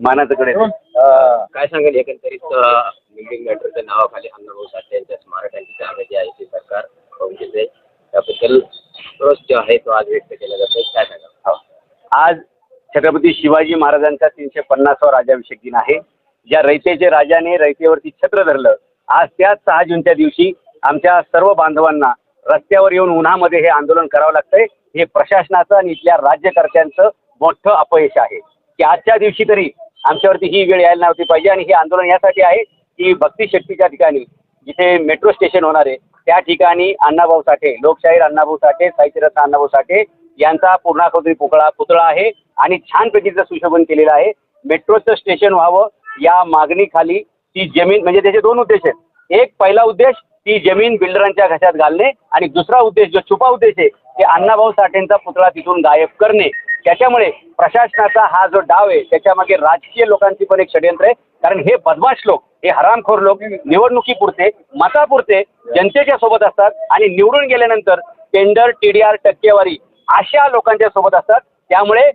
मानाचं काय सांगेल एकंदरीत बिल्डिंग मॅटरच्या नावाखाली अण्णाभाऊ साठे यांच्या स्मारकांची जागा जी आहे ती सरकार घेते त्याबद्दल रोज जो आहे तो आज व्यक्त केला जातो. काय सांगाल? आज छत्रपती शिवाजी महाराजांचा तीनशे पन्नासावा राज्याभिषेक दिन आहे. ज्या रयतेचे राजाने रयतेवरती छत्र धरलं आज त्याच सहा जूनच्या दिवशी आमच्या सर्व बांधवांना रस्त्यावर येऊन उन्हामध्ये हे आंदोलन करावं लागतंय. हे प्रशासनाचं आणि इथल्या राज्यकर्त्यांचं मोठं अपयश आहे. की आजच्या दिवशी तरी आमच्यावरती ही वेळ यायला नव्हती पाहिजे आणि हे आंदोलन यासाठी आहे की भक्ती शक्तीच्या ठिकाणी जिथे मेट्रो स्टेशन होणार आहे त्या ठिकाणी अण्णाभाऊ साठे लोकशाहीर अण्णाभाऊ साठे साहित्यरत्न अण्णाभाऊ साठे यांचा पूर्णाकृती पुतळा पुतळा आहे आणि छानपैकीचं सुशोभन केलेलं आहे. मेट्रोचं स्टेशन व्हावं या मागणीखाली ती जमीन म्हणजे त्याचे दोन उद्देश आहेत. एक पहिला उद्देश ती जमीन बिल्डरांच्या घशात घालणे आणि दुसरा उद्देश जो छुपा उद्देश आहे ते अण्णाभाऊ साठेंचा पुतळा तिथून गायब करणे. त्याच्यामुळे प्रशासनाचा हा जो डाव आहे त्याच्यामागे राजकीय लोकांची पण एक षडयंत्र आहे. कारण हे बदमाश लोक हे हरामखोर लोक निवडणुकीपुरते मतापुरते जनतेच्या सोबत असतात आणि निवडून गेल्यानंतर टेंडर टी डी आर टक्केवारी अशा लोकांच्या सोबत असतात. त्यामुळे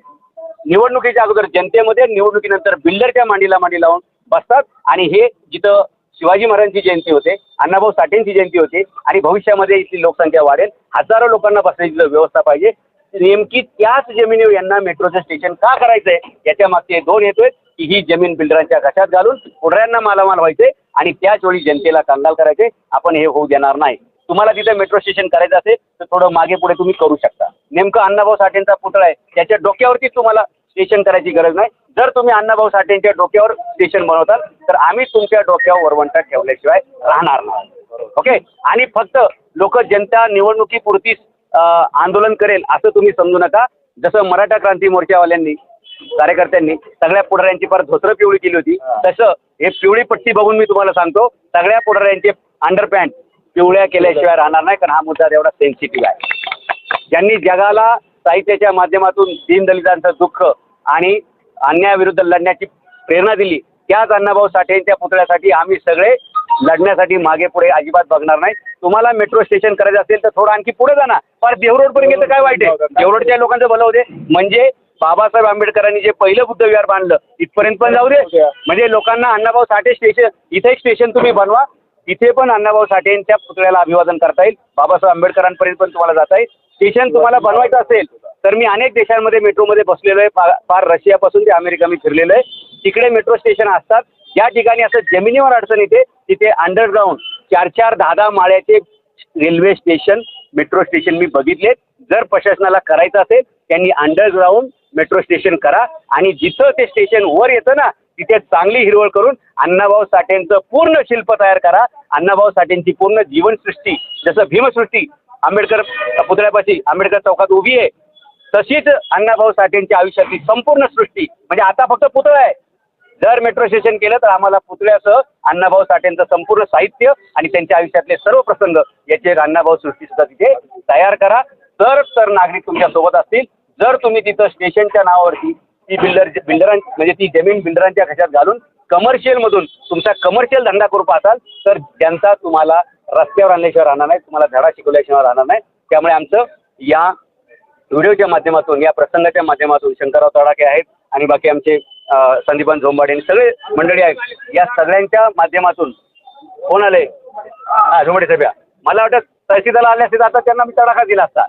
निवडणुकीच्या अगोदर जनतेमध्ये निवडणुकीनंतर बिल्डरच्या मांडीला मांडी लावून बसतात. आणि हे जिथं शिवाजी महाराजांची जयंती होते अण्णाभाऊ साठेंची जयंती होते आणि भविष्यामध्ये इथली लोकसंख्या वाढेल हजारो लोकांना बसण्याची व्यवस्था पाहिजे नेमकी त्याच जमिनीवर यांना मेट्रोचं स्टेशन का करायचंय याच्या मागचे दोन हेतू आहेत की ही जमीन बिल्डरांच्या घशात घालून पुढऱ्यांना मालामाल व्हायचे आणि त्याच वेळी जनतेला कंगाल करायचे आपण हे होऊ देणार नाही. तुम्हाला तिथे मेट्रो स्टेशन करायचं असेल तर थोडं मागे पुढे तुम्ही करू शकता. नेमकं अण्णाभाऊ साठेंचा पुतळा आहे त्याच्या डोक्यावरती तुम्हाला स्टेशन करायची गरज नाही. जर तुम्ही अण्णाभाऊ साठेंच्या डोक्यावर स्टेशन बनवताल तर आम्ही तुमच्या डोक्यावर वरवंटा ठेवल्याशिवाय राहणार नाही. ओके? आणि फक्त लोक जनता निवडणुकीपुरतीच आंदोलन करेल असं तुम्ही समजू नका. जसं मराठा क्रांती मोर्चावाल्यांनी कार्यकर्त्यांनी सगळ्या पुढाऱ्यांची फार धोत्र पिवळी केली होती तसं हे पिवळी पट्टी बघून मी तुम्हाला सांगतो सगळ्या पुढाऱ्यांचे अंडरपॅन्ट पिवळ्या केल्याशिवाय राहणार नाही कारण हा मुद्दा एवढा सेन्सिटिव्ह आहे. ज्यांनी जगाला साहित्याच्या माध्यमातून दीनदलितांचं दुःख आणि अन्यायाविरुद्ध लढण्याची प्रेरणा दिली त्याच अण्णाभाऊ साठेंच्या पुतळ्यासाठी आम्ही सगळे लढण्यासाठी मागे पुढे अजिबात बघणार नाही तुम्हाला मेट्रो स्टेशन करायचं असेल तर थोडं आणखी पुढे जा ना फार देवरोड पर्यंत गेलं तर काय वाईट आहे? देवरोडच्या लोकांचं भलं होते म्हणजे बाबासाहेब आंबेडकरांनी जे पहिलं बुद्ध विहार बांधलं इथपर्यंत पण जाऊ दे. म्हणजे लोकांना अण्णाभाऊ साठे स्टेशन इथे एक स्टेशन तुम्ही बनवा. तिथे पण अण्णाभाऊ साठेंच्या पुतळ्याला अभिवादन करता येईल. बाबासाहेब आंबेडकरांपर्यंत पण तुम्हाला जाता येईल. स्टेशन तुम्हाला बनवायचं असेल तर मी अनेक देशांमध्ये मेट्रोमध्ये बसलेलो आहे. फार फार रशियापासून ते अमेरिका मी फिरलेलो आहे. तिकडे मेट्रो स्टेशन असतात. ज्या ठिकाणी असं जमिनीवर अडचण येते तिथे अंडरग्राऊंड चार चार दहा दहा माळ्याचे रेल्वे स्टेशन मेट्रो स्टेशन मी बघितलेत. जर प्रशासनाला करायचं असेल त्यांनी अंडरग्राऊंड मेट्रो स्टेशन करा आणि जिथं ते स्टेशन वर येतं ना तिथे चांगली हिरवळ करून अण्णाभाऊ साठेंचं पूर्ण शिल्प तयार करा. अण्णाभाऊ साठेंची पूर्ण जीवनसृष्टी जसं भीमसृष्टी आंबेडकर पुतळ्यापाशी आंबेडकर चौकात उभी आहे तशीच अण्णाभाऊ साठेंच्या आयुष्यातली संपूर्ण सृष्टी म्हणजे आता फक्त पुतळा आहे. जर मेट्रो स्टेशन केलं तर आम्हाला पुतळ्यासह अण्णाभाऊ साठेंचं संपूर्ण साहित्य आणि त्यांच्या आयुष्यातले सर्व प्रसंग याचे एक अण्णाभाऊ सृष्टी सुद्धा तिथे तयार करा. तर तर नागरिक तुमच्यासोबत असतील जर तुम्ही तिथं स्टेशनच्या नावावरती ती बिल्डर बिल्डरां म्हणजे ती जमीन बिल्डरांच्या घशात घालून कमर्शियलमधून तुमचा कमर्शियल धंदा करू पाहताल तर त्यांचा तुम्हाला रस्त्यावर आणल्याशिवाय राहणार नाही तुम्हाला धडा शिकवल्याशिवाय राहणार नाही. त्यामुळे आमचं या व्हिडिओच्या माध्यमातून या प्रसंगाच्या माध्यमातून शंकरराव तडाखे आहेत आणि बाकी आमचे संदीपान झोंबाडे आणि सगळे मंडळी आहेत या सगळ्यांच्या माध्यमातून कोण आले. हा झोंबाडे साहेब मला वाटतं तहसीलदार आले असते तर आता त्यांना मी तडाखा दिला असता.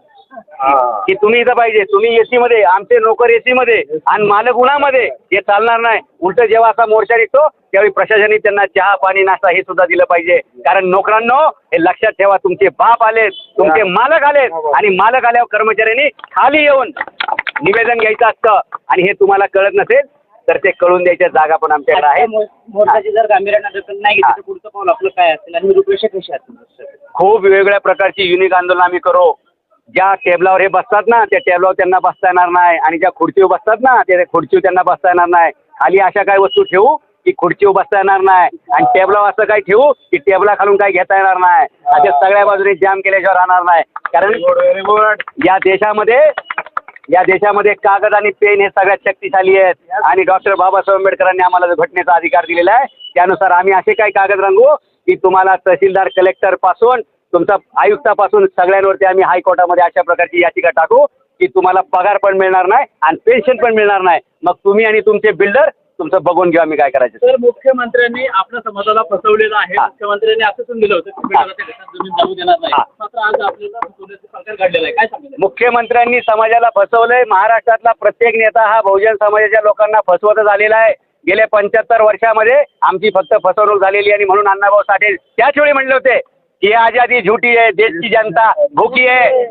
की तुम्ही इथं पाहिजे तुम्ही एसी मध्ये आमचे नोकर एसी मध्ये आणि मालक उन्हामध्ये हे चालणार नाही उलट जेव्हा असा मोर्चा निघतो त्यावेळी प्रशासनाने त्यांना चहा पाणी नाश्ता हे सुद्धा दिलं पाहिजे. कारण नोकरांनो हे लक्षात ठेवा तुमचे बाप आलेत तुमचे मालक आलेत आणि मालक आल्यावर कर्मचाऱ्यांनी खाली येऊन निवेदन घ्यायचं असतं आणि हे तुम्हाला कळत नसेल तर ते कळून द्यायच्या जागा पण आमच्याकडे आहेत. मोर्चाची जर गांभीर्यानं दखल नाही घेतली तर पुढचं पाऊल आपलं काय असेल? आणि रूपरेषा कशी असेल खूप वेगवेगळ्या प्रकारची युनिक आंदोलन आम्ही करू. ज्या टेबलावर हे बसतात ना त्या टेबलावर त्यांना बसता येणार नाही. आणि ज्या खुर्चीवर बसतात ना त्या खुर्चीवर त्यांना बसता येणार नाही. खाली अशा काही वस्तू ठेवू की खुर्चीवर बसता येणार नाही. आणि टेबलावर असं काही ठेवू की टेबला खालून काही घेता येणार नाही. अशा सगळ्या बाजूने जाम केल्याशिवाय राहणार नाही. कारण या देशामध्ये या देशामध्ये कागद आणि पेन हे सगळ्यात शक्तिशाली आहेत. आणि डॉक्टर बाबासाहेब आंबेडकरांनी आम्हाला जो घटनेचा अधिकार दिलेला आहे त्यानुसार आम्ही असे काही कागद रंगवू की तुम्हाला तहसीलदार कलेक्टरपासून तुमचा आयुक्तापासून सगळ्यांवरती आम्ही हायकोर्टामध्ये अशा प्रकारची याचिका टाकू की तुम्हाला पगार पण मिळणार नाही आणि पेन्शन पण मिळणार नाही. मग तुम्ही आणि तुमचे बिल्डर तुमचं बघून घेऊ आम्ही काय करायचं तर मुख्यमंत्र्यांनी आपल्या समाजाला फसवलेलं आहे. हा. मुख्यमंत्र्यांनी आश्वासन दिलं होतं की जमीन जाऊ देणार नाही. मात्र आज आपल्याला फसवण्याचं सरकार काढलेलं आहे. काय सांगितलं मुख्यमंत्र्यांनी समाजाला फसवलंय. महाराष्ट्रातला प्रत्येक नेता हा बहुजन समाजाच्या लोकांना फसवतच आलेला आहे. गेल्या पंच्याहत्तर वर्षामध्ये आमची फक्त फसवणूक झालेली आणि म्हणून अण्णाभाऊ साठे त्याच वेळी म्हणले होते की ही आजादी झुटी आहे देशची जनता भुकी आहे.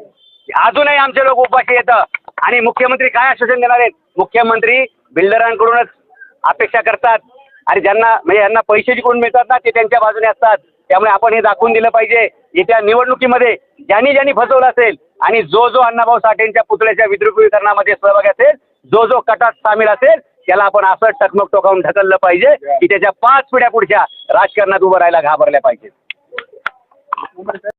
अजूनही आमचे लोक उपाशी येतं. आणि मुख्यमंत्री काय आश्वासन देणार आहेत? मुख्यमंत्री बिल्डरांकडूनच अपेक्षा करतात. आणि ज्यांना म्हणजे यांना पैसे जिकडून मिळतात ना ते त्यांच्या बाजूने असतात. त्यामुळे आपण हे दाखवून दिलं पाहिजे येत्या निवडणुकीमध्ये ज्यांनी ज्यांनी फसवलं असेल आणि जो जो अण्णाभाऊ साठेंच्या पुतळ्याच्या विद्रुपीकरणामध्ये सहभागी असेल जो जो कटात सामील असेल त्याला आपण असं टकमक टोकावून ढकललं पाहिजे की त्याच्या पाच पिढ्या पुढच्या राजकारणात उभं राहायला घाबरल्या पाहिजेत.